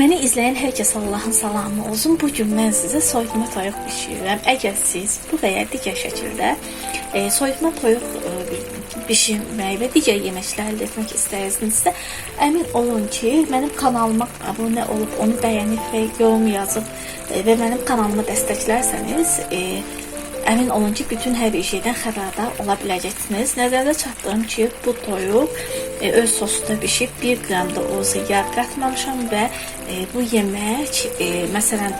Məni izləyən hər kəsə Allahın salamı olsun. Bu gün mən sizə soyutma toyuq bişirirəm. Əgər siz bu və ya digər şəkildə e, soyutma toyuq e, bişirmək və digər yeməklər əldə etmək istəyirsinizsə, əmin olun ki, mənim kanalıma abunə olub, onu bəyənib və yorum yazıb e, və mənim kanalımı dəstəklərsəniz, e, Əmin olun ki, bütün hər bir şeydən xəbərdar ola biləcəksiniz. Nəzərdə çatdırım ki, bu toyuq e, öz sosunda bişib 1 qram da olsa yağ qatmamışam və e, bu yemək, e, məsələn,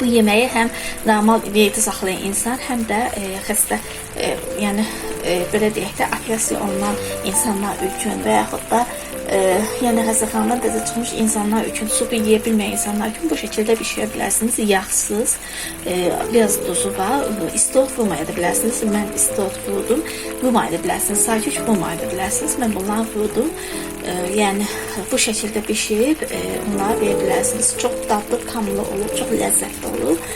bu yeməyi həm normal diyeti saxlayan insan, həm də xəstə, yəni belə deyək də, operasiya olunan insanlar üçün və yaxud da e, yəni xəstəxanadan təzə çıxmış insanlar üçün, su yeyə bilməyən insanlar üçün bu şəkildə bişirə bilərsiniz. Yağsız, e, biraz duzu var. İstot vurmaya da bilərsiniz. Mən istot vurdum. Vurmaya da bilərsiniz. Sakit vurmaya da bilərsiniz. Mən bunları vurdum. E, yəni bu şəkildə bişirib e, onlara verə bilərsiniz. Çox dadlı, tamlı olur, çox ləzzətli olur.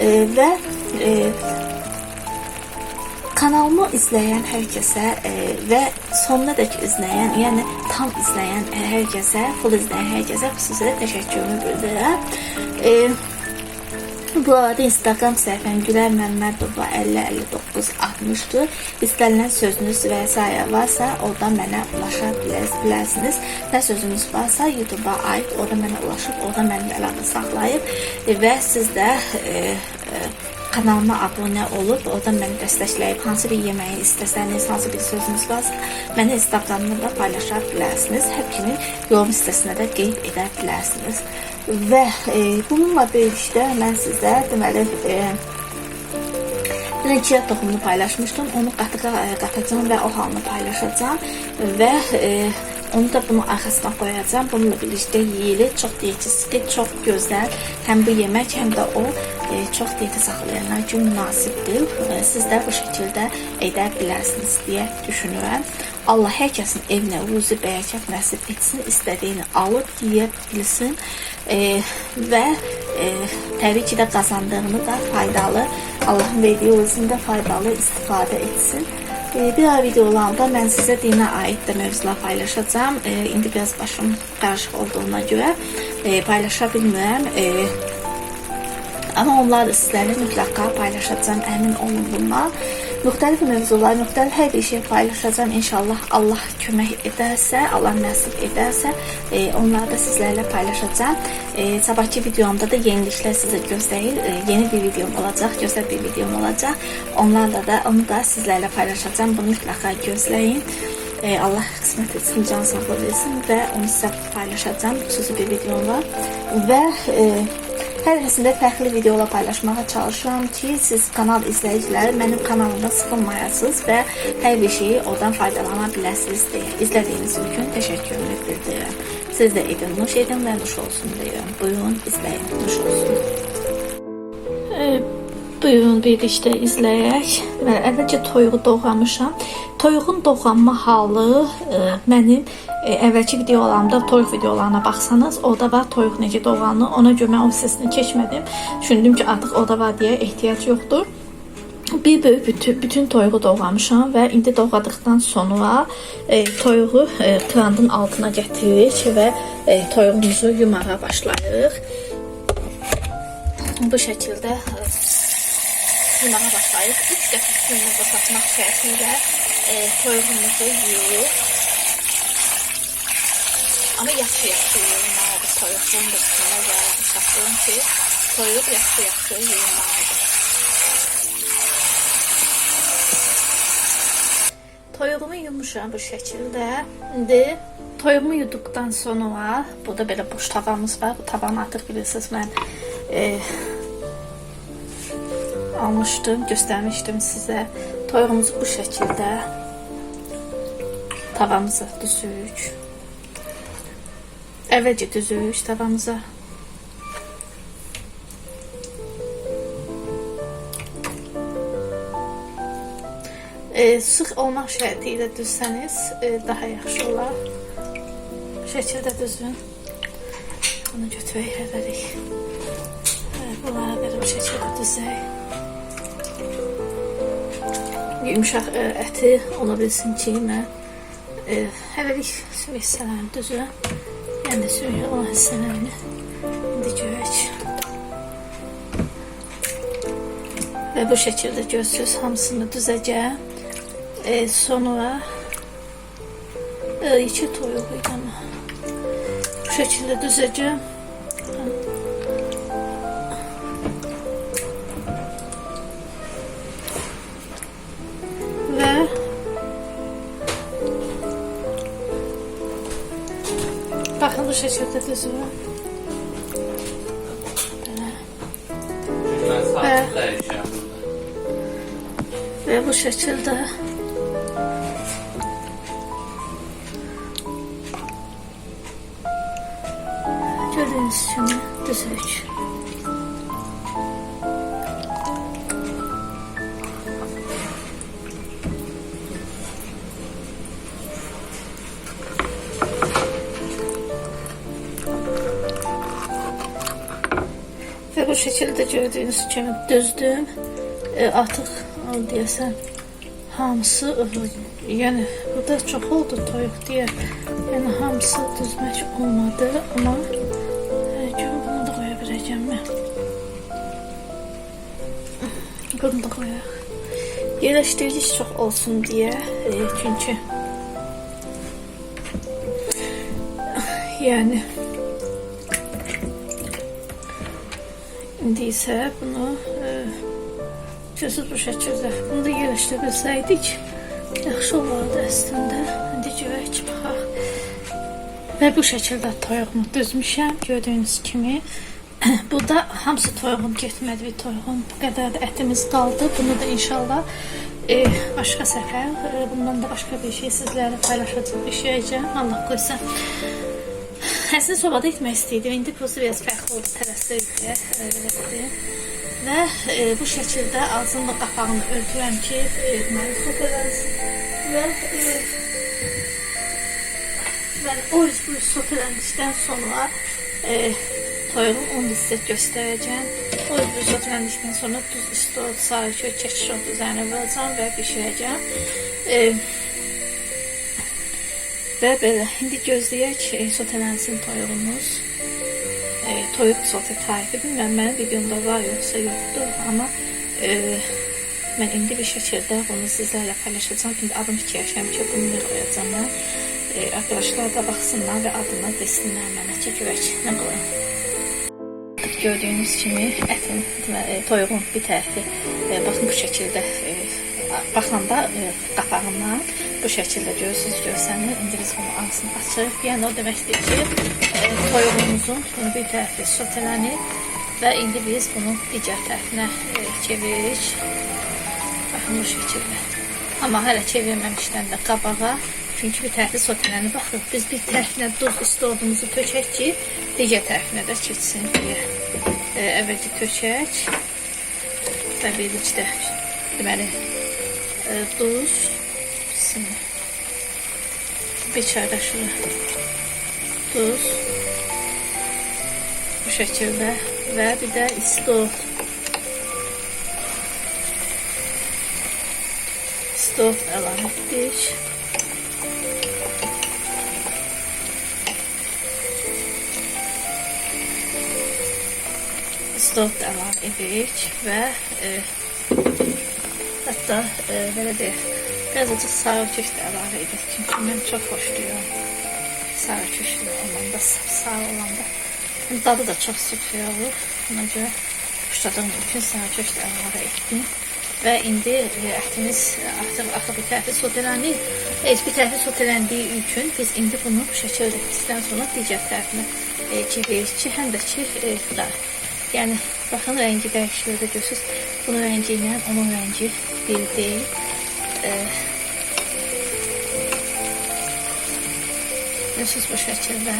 E, və e, Kanalımı izleyen herkese e, ve sonuna dek izleyen yani tam izleyen herkese, full izleyen herkese xüsusilə təşəkkürümü bildirirəm. E, bu arada Instagram səhifəm Gülər Məmmədova 5059 60-dır. İstənilən sözünüz və s. varsa, oradan mənə ulaşa bilərsiniz. Nə sözünüz varsa, YouTube-a aid, orada mənə ulaşıb, orada mənimlə əlaqə saxlayıb e, və siz də e, e, kanalıma abunə olub, oradan məni dəstəkləyib, hansı bir yeməyi istəsəniz, hansı bir sözünüz varsa, məni Instagramda da paylaşa bilərsiniz. Həmçinin yorum hissəsinə də qeyd edə bilərsiniz. Və e, bununla birlikdə mən sizə deməli e, chia toxumunu paylaşmışdım. Onu qatığa e, qatacağım və o halını paylaşacağım. Və e, onu da bunu arxasına qoyacağım. Bununla birlikdə yeyilir. Çox diyetistdir, çox gözəl. Həm bu yemək, həm də o e, çox diyeti saxlayanlar üçün münasibdir. E, siz də bu şəkildə edə bilərsiniz deyə düşünürəm. Allah hər kəsin evinə ruzi bərəkət nəsib etsin, istədiyini alıb yeyə bilsin e, və e, təbii ki də qazandığını da faydalı, Allahın verdiyi ruzində faydalı istifadə etsin. E, bir videolarda mən sizə dinə aid də mövzular paylaşacağım. E, indi biraz başım qarışıq olduğuna görə e, paylaşa bilmirəm. E, Ama onlar da sizlerle mutlaka paylaşacağım. Emin olun bunlar. Müxtəlif mövzular, müxtəlif hər bir şey paylaşacağım. İnşallah Allah kömək edərsə, Allah nəsib edərsə, e, onları da sizlərlə paylaşacağım. E, sabahki videomda da yeniliklər sizə gözləyir. E, yeni bir videom olacaq, gözəl bir videom olacaq. Onlarla da onu da sizlərlə paylaşacağım. Bunu mutlaka gözləyin. E, Allah qismət etsin, can sağlığı versin və onu sizə paylaşacağım. Xüsusi bir videom var. Və e, Hər hərəsində fərqli videolar paylaşmağa çalışıram ki, siz kanal izləyiciləri mənim kanalımda sıxılmayasınız və hər bir şeyi oradan faydalana biləsiniz deyə. İzlədiyiniz üçün təşəkkürümü bildirirəm. Siz də edin, nuş edin və nuş olsun deyirəm. Buyurun, izləyin, nuş olsun. E, buyurun birlikdə izləyək. Mən əvvəlcə toyuğu doğramışam. Toyuğun doğranma halı e, mənim e, əvvəlki videolarımda toyuq videolarına baxsanız, orada var toyuq necə doğranır. Ona görə mən o hissəsini keçmədim. Düşündüm ki, artıq orada var deyə ehtiyac yoxdur. Bir böyük bütün, bütün toyuğu doğramışam və indi doğradıqdan sonra e, toyuğu e, krandın altına gətiririk və e, toyuğumuzu yumağa başlayırıq. Bu şəkildə yumağa başlayıb 3 dəfə suyunu boşaltmaq şərtilə e, toyuğumuzu yuyuruq. Ama yaxşı yaxşı yuyulmalıdır toyuq. Bunu da üstünə yazmışam ki, toyuq yaxşı yaxşı yuyulmalıdır. Toyuğumu yumuşam bu şəkildə. İndi toyuğumu yuduqdan sonra burada belə boş tavamız var. Bu tavanı artıq bilirsiniz mən e, almışdım, göstərmişdim sizə. Toyuğumuzu bu şəkildə tavamızı düzürük. Əvvəlcə düzürük tavamıza. E, sıx olmaq şərti ilə düzsəniz e, daha yaxşı olar. Bu şəkildə düzün. Bunu götürək hələlik. Evet, bunları belə bu şəkildə düzək. Yumuşaq e, əti ola bilsin ki, mən e, hələlik hissələrini düzürəm. Kendisi olan hisselerini diyecek. Ve bu şekilde gözsüz hamısını düzəcəm. E, sonra e, iki toyuğu ama bu şekilde düzəcəm. Şekilde düzüyorum. Ben saatler yaşıyorum burada. Ve bu şekilde gördüğünüz düzük. Ve bu şekilde gördüğünüz kimi düzdüm. E, artıq deyəsən hamısı e, yəni burada çox oldu toyuq deyə. Yəni hamısı düzmək olmadı, amma e, görüm bunu da qoya biləcəm mən. Bunu da qoyaq. Yerləşdirici çox olsun deyə, e, çünki yəni İsə bunu e, gözüz bu şəkildə bunu da yerləşdirə bilsəydik yaxşı olardı əslində. İndi görək baxaq. Və bu şəkildə toyuğumu düzmüşəm. Gördüyünüz kimi bu da hamısı toyuğum getmədi bir toyuğum. Bu qədər də ətimiz qaldı. Bunu da inşallah e, başqa səfər e, bundan da başqa bir şey sizlərlə paylaşacağım, işləyəcəm. Allah qoysa. Əslində sobada etmək istəyirdim. İndi prosu biraz fərqli oldu. Tələsdirikdə. Və e, bu şəkildə ağzının qapağını örtürəm ki, e, deməli sotelənsin. Və e, mən o yüz bu soteləndikdən sonra e, toyuğun onu sizə göstərəcəm. O yüz bu soteləndikdən sonra duz istot, sarı kök, keçişot üzərinə vuracam və bişirəcəm. E, Və belə, indi gözləyək e, sotelənsin toyuğumuz. E, toyuq sote tarifi bilmirəm, mənim videomda var yoxsa yoxdur, amma e, mən indi bir şəkildə bunu sizlərlə paylaşacağam. İndi adım fikirləşəm ki, bunu nə qoyacağam mən. E, arkadaşlar da baxsınlar və adını desinlər mənə ki, görək nə qoyam. Gördüyünüz kimi ətin, deməli, toyuğun bir tərəfi e, baxın bu şəkildə e, baxanda e, qapağından bu şəkildə görürsünüz görsənir. İndi biz bunu ağzını açırıq. Yəni o deməkdir ki, e, toyuğumuzun bunu bir tərəfi sotelənir və indi biz bunu digər tərəfinə e, çeviririk. Baxın bu şəkildə. Amma hələ çevirməmişdən də qabağa çünki bir tərəfi sotelənir. Baxın biz bir tərəfinə duz istodumuzu tökək ki, digər tərəfinə də keçsin deyə. E, əvvəlki tökək və birlikdə deməli e, duz Şimdi bir çay kaşığı tuz bu şekilde ve bir de istot istot əlavə etdik istot əlavə edik və e, hətta e, belə deyək Birazcık sarı köş de əlavə edək. Çünki mən çox xoşlayıram. Sarı köşlü olanda, sarı olanda. Dadı da çox süper olur. Ona görə xoşladığım üçün sarı köş də əlavə etdim. Və indi e, ətimiz artıq axı bir tərəfi sotelənir. Heç bir tərəfi soteləndiyi üçün biz indi bunu bu şəkildə pisdən sonra digər tərəfinə e, çeviririk ki, həm də ki, e, da, yəni baxın rəngi dəyişir də görürsüz. Bunun rəngi ilə onun rəngi bir deyil. E, görürsüz bu şəkildə.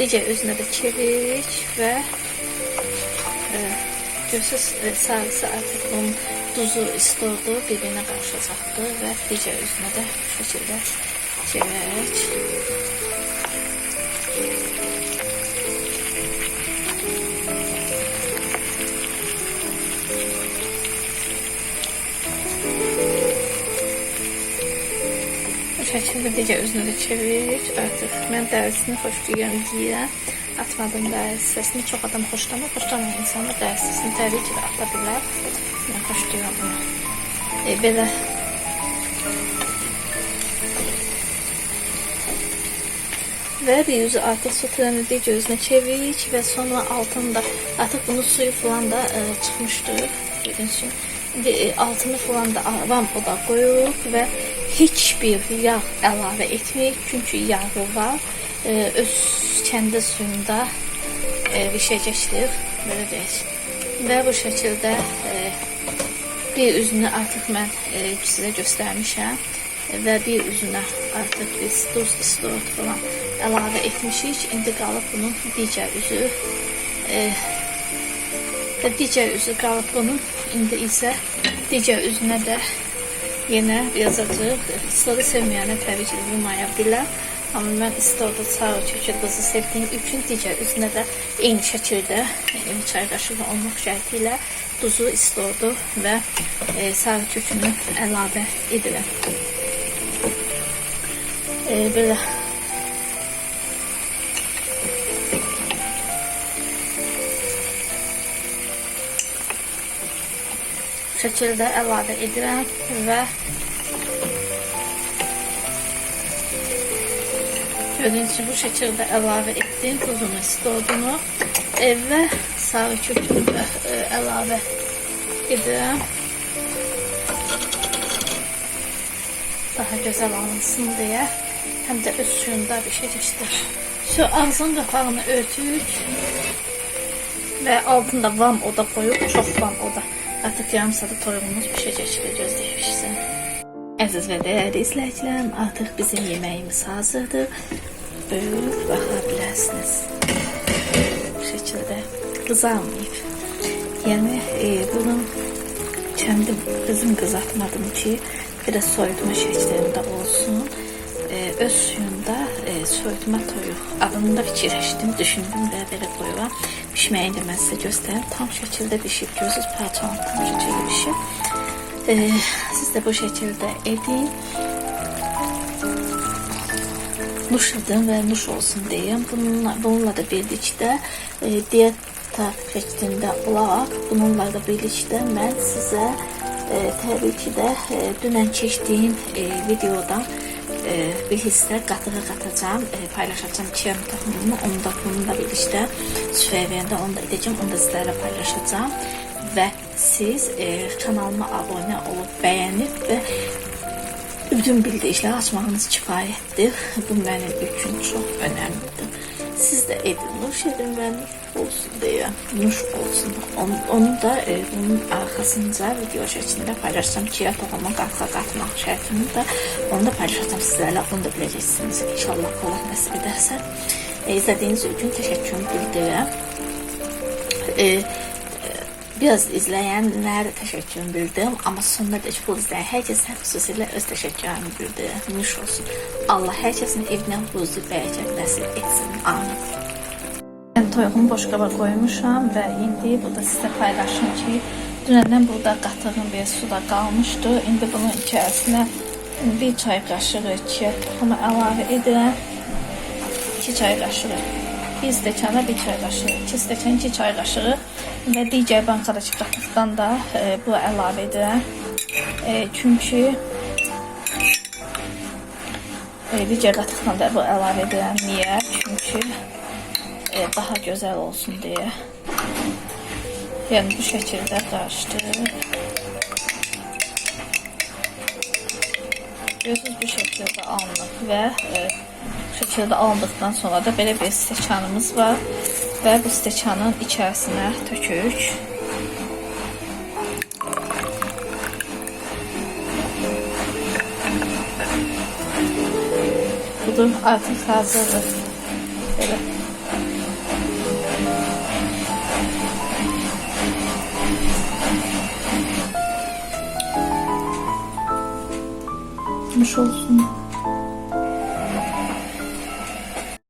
Digər üzünə də çevirik və Görürsüz, e, salsa artıq onun duzu isti oldu, bir-birinə qarışacaqdı və digər üzünə də bu şəkildə çevirərək Bu şəkildə digər üzünə də çeviririk. Artıq mən dərisini xoşlayıram, yeyirəm. Atmadım dəri hissəsini. Çox adam xoşlamır. Xoşlamayan insanlar dəri hissəsini təbii ki də ata bilər. Mən xoşlayıram. E, belə Ve bir yüzü artık su kremi gözüne çevir ve sonra altında artık bunun suyu falan da e, çıkmıştır. Gördüğünüz Şimdi e, altını falan da avam oda koyup ve hiçbir yağ əlavə etməyək. Çünki yağı var. E, öz kəndi suyunda e, bişəcəkdir. Belə deyək. Və bu şəkildə e, bir üzünü artıq mən e, sizə göstərmişəm və bir üzünə artıq biz duz istot falan əlavə etmişik. İndi qalıb bunun digər üzü e, və digər üzü qalıb bunun. İndi isə digər üzünə də yenə yazacağıq. İstodu sevməyənə təbii ki, vurmaya bilər. Amma mən istodu sağ kökü qızı sevdiyim üçün digər üzünə də eyni şəkildə eyni çay qaşığı olmaq şərti ilə duzu, istodu və e, sarı kökünü əlavə edirəm. E, belə şəkildə əlavə edirəm və kimi bu şəkildə əlavə etdim tuzunu, istodunu e, və sarı kökünü də e, əlavə edirəm. Daha gözəl alınsın deyə həm də öz suyunda bişəcəkdir. Şu ağzın qapağını örtük və altında vam oda qoyub, çox vam oda Artık yarım saat toyumuz pişəcəkdir, gözləyirsən. Əziz və dəyərli izləyicilərim, artıq bizim yeməyimiz hazırdır. Buyurub baxa bilərsiniz. Bu şəkildə qızarmayıb. Yəni e, bunu kendim kızım kızartmadım ki, biraz soyutma şəklində olsun. E, öz suyunda e, soyutma toyuq adını da düşündüm və belə qoyuram. Pişməyini də mən sizə göstərim. Tam şəkildə bişib, görürsünüz parçanın tam şəkildə bişib. E, siz də bu şəkildə edin. Nuş edin və nuş olsun deyim. Bununla, bununla da birlikdə e, diyeta şəklində olaraq bununla da birlikdə mən sizə e, təbii ki də e, dünən çəkdiyim e, videodan e, bir hisslər qatığa qatacağım, e, paylaşacağım krem toxumumu, onu da bununla birlikdə süfrəyə verəndə onu da edəcəm, onu da sizlərlə paylaşacağım və siz e, kanalıma abunə olub bəyənib və bütün bildirişləri açmağınız kifayətdir. Bu mənim üçün çox önəmlidir. Siz de edin, nuş edin ve nuş olsun diye. Nuş olsun. Onu, onu da e, bunun arkasında video şeklinde paylaşacağım. Chia tohuma qatqa qatmaq şərtini də onu da paylaşacağım sizlerle. Onu da bileceksiniz. İnşallah Allah nasip ederse. E, izlediğiniz için teşekkür bildirirəm. E, biraz izleyenler teşekkür bildim ama sonunda da bu izleyen herkese xüsusilə öz təşəkkürümü bildirirəm. Nuş olsun. Allah herkesin evinə huzur, bərəkət nəsib etsin. Amin. Ben toyuğumu boş qaba qoymuşam və indi burada sizə paylaşım ki, dünəndən burada qatığım bir suda qalmışdı. İndi bunun içərisinə bir çay qaşığı çiğ toxumu əlavə edirəm. 2 çay qaşığı. Bir stəkana bir çay qaşığı, 2 stəkan 2 çay qaşığı və digər bankadakı qatıqdan da e, bu əlavə edirəm. E, çünki e, digər qatıqdan da bu əlavə edirəm. Niyə? Çünki e, daha gözəl olsun deyə. Yəni bu şəkildə qarışdırıb Görüyorsunuz bu şekilde alınıb və e, şekilde alındıktan sonra da belə bir stəkanımız var və bu stəkanın içərisinə tökürük. Budur artık hazırdır. Belə. Nuş olsun.